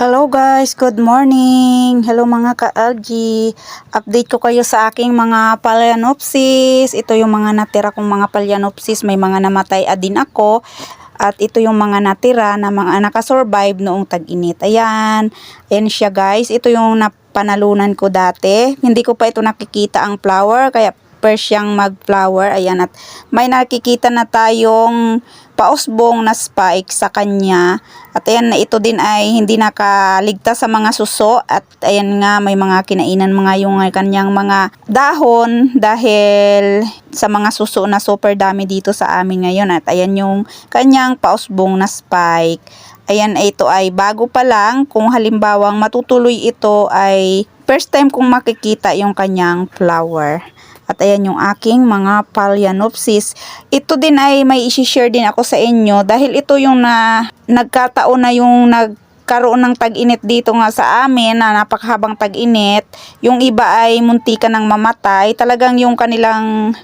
Hello guys, good morning. Hello mga ka-LG. Update ko kayo sa aking mga Phalaenopsis. Ito yung mga natira kong mga Phalaenopsis. May mga namatay din ako. At ito yung mga natira na mga nakasurvive noong tag-init. Ayan. Ayan siya guys. Ito yung napanalunan ko dati. Hindi ko pa ito nakikita ang flower. Kaya first siyang mag-flower. Ayan. At may nakikita na tayong pausbong na spike sa kanya. At ayan na ito din ay hindi nakaligtas sa mga suso at ayan nga may mga kinainan mga yung kanyang mga dahon dahil sa mga suso na super dami dito sa amin ngayon at ayan yung kanyang pausbong na spike. Ayan ito ay bago pa lang kung halimbawang matutuloy ito ay first time kong makikita yung kanyang flower. At ayan yung aking mga Phalaenopsis. Ito din ay may isi-share din ako sa inyo dahil ito yung na nagkataon na yung nagkaroon ng tag-init dito nga sa amin na napakahabang tag-init. Yung iba ay muntika ng mamatay. Talagang yung kanilang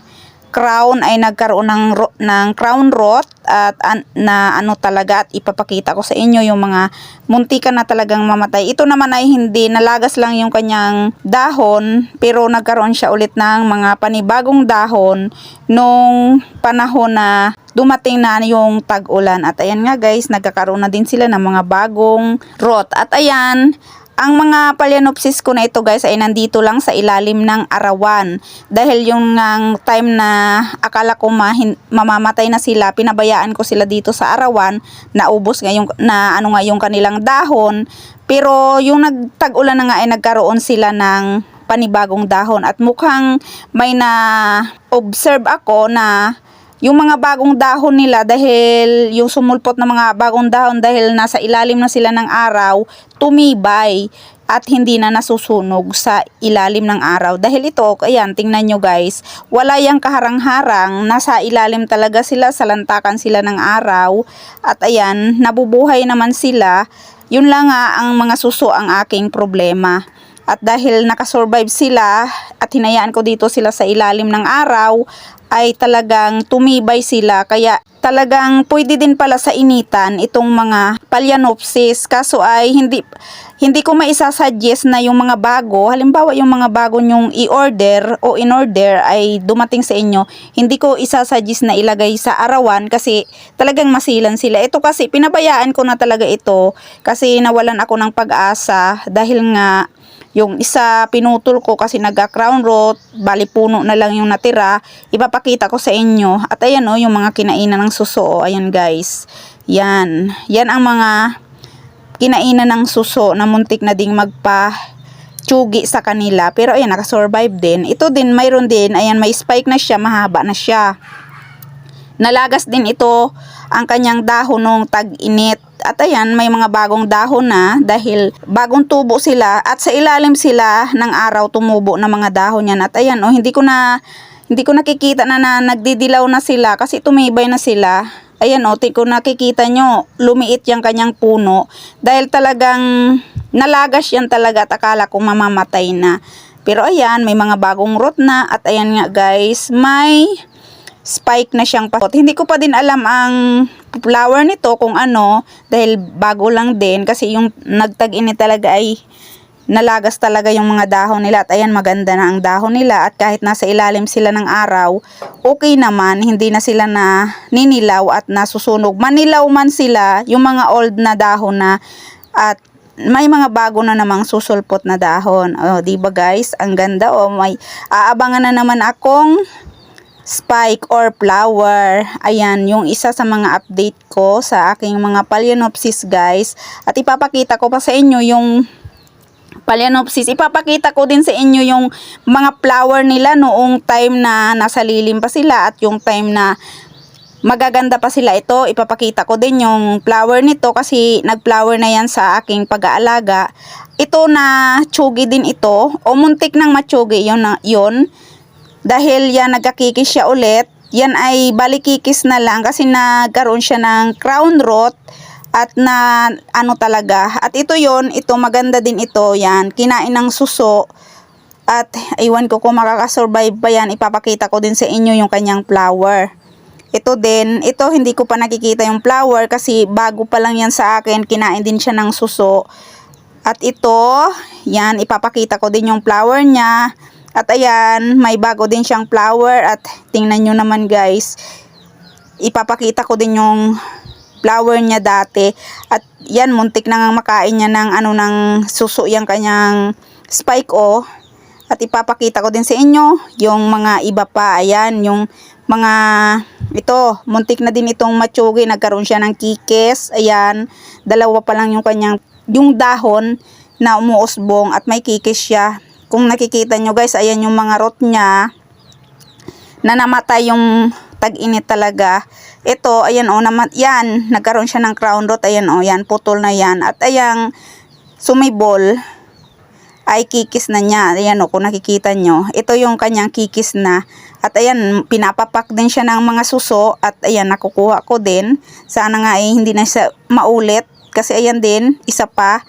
crown ay nagkaroon ng ng crown rot at an- na ano talaga at ipapakita ko sa inyo yung mga muntika na talagang mamatay. Ito naman ay hindi nalagas lang yung kanyang dahon pero nagkaroon siya ulit ng mga panibagong dahon nung panahon na dumating na yung tag-ulan. At ayan nga guys, nagkakaroon na din sila ng mga bagong rot. At ayan, ang mga Phalaenopsis ko na ito guys ay nandito lang sa ilalim ng arawan. Dahil yung ngang time na akala ko mamamatay na sila, pinabayaan ko sila dito sa arawan, naubos nga yung, na ano nga yung kanilang dahon. Pero yung nagtag-ulan na nga ay nagkaroon sila ng panibagong dahon at mukhang may na observe ako na yung mga bagong dahon nila dahil yung sumulpot na mga bagong dahon dahil nasa ilalim na sila ng araw, tumibay at hindi na nasusunog sa ilalim ng araw. Dahil ito, ayan, tingnan nyo guys, wala yung kaharang-harang, nasa ilalim talaga sila, sa lantakan sila ng araw. At ayan, nabubuhay naman sila. Yun lang nga ang mga suso ang aking problema. At dahil nakasurvive sila at hinayaan ko dito sila sa ilalim ng araw, ay talagang tumibay sila. Kaya talagang pwede din pala sa initan itong mga Phalaenopsis. Kaso ay hindi hindi ko maisasuggest na yung mga bago, halimbawa yung mga bago nyong i-order o in-order ay dumating sa inyo, hindi ko isasuggest na ilagay sa arawan kasi talagang masilan sila. Ito kasi pinabayaan ko na talaga ito kasi nawalan ako ng pag-asa dahil nga yung isa pinutol ko kasi nagka-crown rot, bali puno na lang yung natira. Ipapakita ko sa inyo. At ayan o, yung mga kinainan ng suso. Ayan guys. Yan. Yan ang mga kinainan ng suso na muntik na ding magpa tsugi sa kanila. Pero ayan, nakasurvive din. Ito din, mayroon din. Ayan, may spike na siya, mahaba na siya. Nalagas din ito ang kanyang dahon nung tag-init. At ayan, may mga bagong dahon na dahil bagong tubo sila at sa ilalim sila ng araw tumubo na mga dahon yan. At ayan, oh, hindi ko na hindi ko nakikita na, na nagdidilaw na sila kasi tumibay na sila. Ayan oh, kung nakikita nyo, lumiit yung kanyang puno dahil talagang nalagas yan talaga at akala ko mamamatay na. Pero ayan, may mga bagong root na at ayan nga guys, may spike na siyang pasot. Hindi ko pa din alam ang flower nito kung ano dahil bago lang din kasi yung nagtag-init talaga ay nalagas talaga yung mga dahon nila at ayan maganda na ang dahon nila at kahit nasa ilalim sila ng araw okay naman hindi na sila na ninilaw at nasusunog manilaw man sila yung mga old na dahon na at may mga bago na namang susulpot na dahon. Oh, 'di ba guys? Ang ganda oh, may aabangan na naman akong spike or flower. Ayan, yung isa sa mga update ko sa aking mga Phalaenopsis guys. At ipapakita ko pa sa inyo yung Phalaenopsis. Ipapakita ko din sa inyo yung mga flower nila noong time na nasa lilim pa sila at yung time na magaganda pa sila ito. Ipapakita ko din yung flower nito kasi nag-flower na yan sa aking pag-aalaga. Ito na tsugi din ito o muntik ng matsugi yun, na, yun dahil yan nagkakikis siya ulit, yan ay balikikis na lang kasi nagkaroon siya ng crown rot at na ano talaga. At ito yon ito maganda din ito, yan, kinain ng suso. At iwan ko kung makakasurvive pa yan, ipapakita ko din sa inyo yung kanyang flower. Ito din, ito hindi ko pa nakikita yung flower kasi bago pa lang yan sa akin, kinain din siya ng suso. At ito, yan, ipapakita ko din yung flower niya. At ayan, may bago din siyang flower. At tingnan nyo naman guys, ipapakita ko din yung flower niya dati. At yan, muntik na nga makain niya ng ano ng suso yung kanyang spike oh. At ipapakita ko din sa inyo yung mga iba pa. Ayan, yung mga ito, muntik na din itong matsugi. Nagkaroon siya ng kikis. Ayan, dalawa pa lang yung kanyang yung dahon na umuusbong at may kikis siya. Kung nakikita nyo guys, ayan yung mga rot niya na namatay yung tag-init talaga. Ito, ayan o, namat, yan, nagkaroon siya ng crown rot, ayan o, yan, putol na yan. At ayang sumibol, ay kikis na niya. Ayan o, kung nakikita nyo, ito yung kanyang kikis na. At ayan, pinapapak din siya ng mga suso at ayan, nakukuha ko din. Sana nga eh, hindi na siya maulit kasi ayan din, isa pa,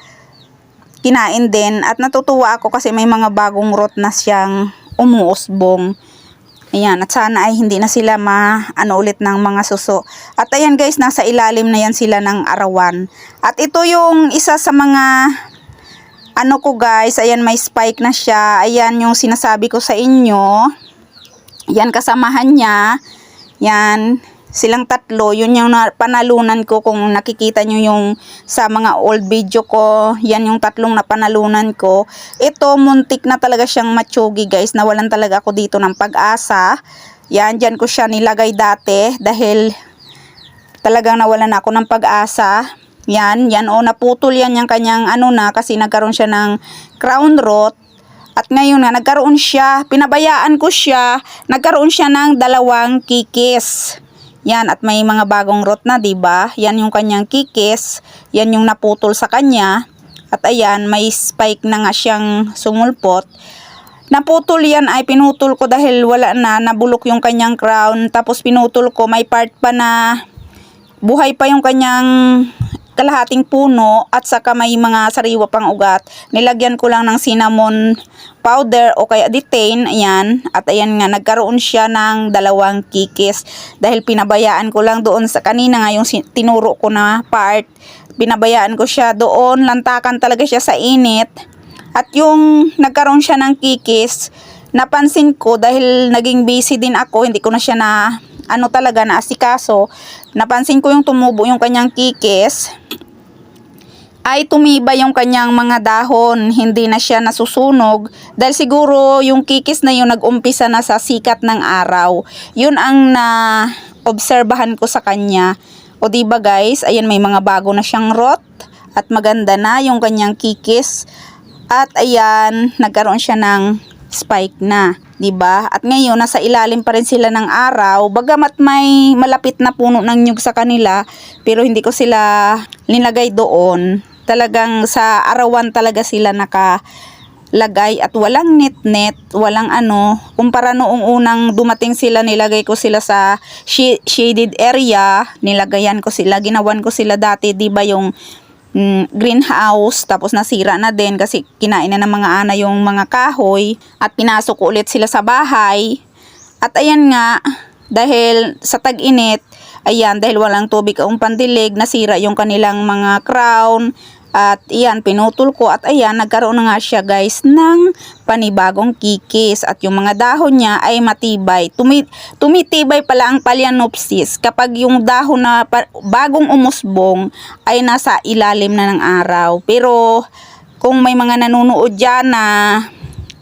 kinain din. At natutuwa ako kasi may mga bagong rot na siyang umuusbong. Ayan, at sana ay hindi na sila ma ano ulit ng mga suso. At ayan guys, nasa ilalim na yan sila ng arawan. At ito yung isa sa mga ano ko guys, ayan may spike na siya. Ayan yung sinasabi ko sa inyo. Yan kasamahan niya. Yan, silang tatlo. Yun yung na- panalunan ko kung nakikita nyo yung sa mga old video ko. Yan yung tatlong napanalunan ko. Ito, muntik na talaga siyang matsugi guys. Nawalan talaga ako dito ng pag-asa. Yan, dyan ko siya nilagay dati dahil talagang nawalan ako ng pag-asa. Yan, yan o naputol yan yung kanyang ano na kasi nagkaroon siya ng crown rot. At ngayon na nagkaroon siya, pinabayaan ko siya, nagkaroon siya ng dalawang kikis. Yan at may mga bagong rot na, 'di ba? Yan yung kanyang kikis, yan yung naputol sa kanya. At ayan, may spike na nga siyang sumulpot. Naputol yan ay pinutol ko dahil wala na, nabulok yung kanyang crown. Tapos pinutol ko, may part pa na buhay pa yung kanyang kalahating puno at saka may mga sariwa pang ugat. Nilagyan ko lang ng cinnamon powder o kaya detain, ayan. At ayan nga, nagkaroon siya ng dalawang kikis dahil pinabayaan ko lang doon sa kanina nga yung tinuro ko na part. Pinabayaan ko siya doon, lantakan talaga siya sa init. At yung nagkaroon siya ng kikis, napansin ko dahil naging busy din ako, hindi ko na siya na ano talaga na asikaso. Napansin ko yung tumubo yung kanyang kikis ay tumibay yung kanyang mga dahon, hindi na siya nasusunog dahil siguro yung kikis na yun nag-umpisa na sa sikat ng araw. Yun ang na obserbahan ko sa kanya. O di ba guys, ayan may mga bago na siyang rot at maganda na yung kanyang kikis. At ayan, nagkaroon siya ng spike na, 'di ba? At ngayon nasa ilalim pa rin sila ng araw, bagamat may malapit na puno ng nyug sa kanila, pero hindi ko sila linagay doon. Talagang sa arawan talaga sila naka lagay at walang net-net, walang ano. Kumpara noong unang dumating sila, nilagay ko sila sa shaded area, nilagayan ko sila, ginawan ko sila dati, 'di ba yung mm, greenhouse tapos nasira na din kasi kinain na ng mga ana yung mga kahoy at pinasok ulit sila sa bahay. At ayan nga dahil sa tag-init ayan dahil walang tubig ang pandilig nasira yung kanilang mga crown at iyan, pinutol ko at ayan, nagkaroon na nga siya guys ng panibagong kikis at yung mga dahon niya ay matibay. Tumi tumitibay pala ang Phalaenopsis kapag yung dahon na bagong umusbong ay nasa ilalim na ng araw. Pero kung may mga nanonood dyan na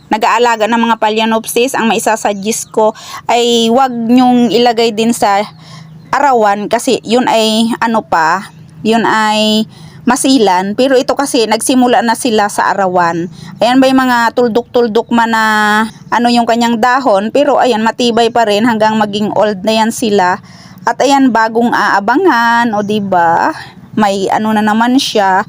nag-aalaga ng mga Phalaenopsis, ang maisasuggest ko ay wag nyong ilagay din sa arawan kasi yun ay ano pa, yun ay masilan. Pero ito kasi nagsimula na sila sa arawan. Ayan yung mga tuldok-tuldok man na ano yung kanyang dahon. Pero ayan matibay pa rin hanggang maging old na yan sila. At ayan bagong aabangan o ba? May ano na naman siya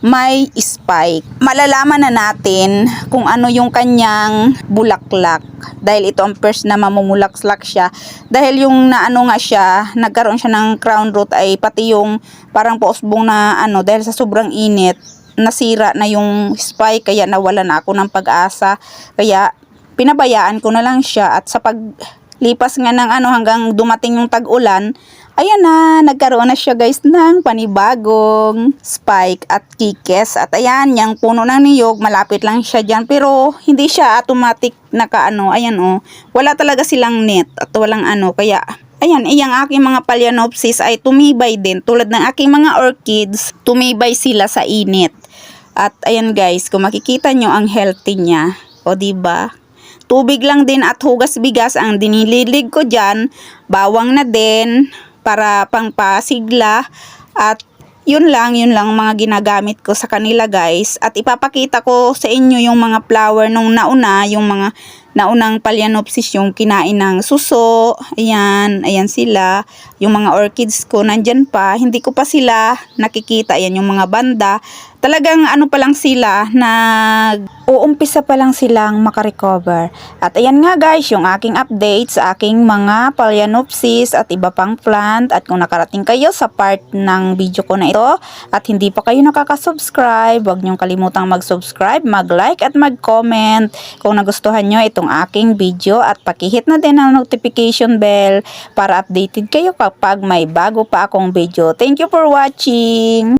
may spike. Malalaman na natin kung ano yung kanyang bulaklak. Dahil ito ang first na mamumulaklak siya. Dahil yung naano nga siya, nagkaroon siya ng crown root ay pati yung parang pausbong na ano, dahil sa sobrang init, nasira na yung spike kaya nawala na ako ng pag-asa. Kaya pinabayaan ko na lang siya at sa paglipas nga ng ano hanggang dumating yung tag-ulan, Ayan na, nagkaroon na siya guys ng panibagong spike at kikes. At ayan, yung puno ng niyog, malapit lang siya dyan. Pero hindi siya automatic naka ano, ayan oh. Wala talaga silang net at walang ano. Kaya Ayan, iyang aking mga Phalaenopsis ay tumibay din. Tulad ng aking mga orchids, tumibay sila sa init. At ayan guys, kung makikita nyo ang healthy niya, o ba? Tubig lang din at hugas bigas ang dinililig ko dyan. Bawang na din para pangpasigla. At yun lang, yun lang mga ginagamit ko sa kanila guys. At ipapakita ko sa inyo yung mga flower nung nauna, yung mga naunang Phalaenopsis yung kinain ng suso. Ayan, ayan sila. Yung mga orchids ko nandyan pa. Hindi ko pa sila nakikita. Ayan yung mga banda. Talagang ano pa lang sila, nag uumpisa pa lang silang makarecover. At ayan nga guys, yung aking update sa aking mga Phalaenopsis at iba pang plant. At kung nakarating kayo sa part ng video ko na ito at hindi pa kayo nakaka-subscribe, huwag niyong kalimutang mag-subscribe, mag-like at mag-comment kung nagustuhan nyo itong aking video at pakihit na din ang notification bell para updated kayo kapag may bago pa akong video. Thank you for watching!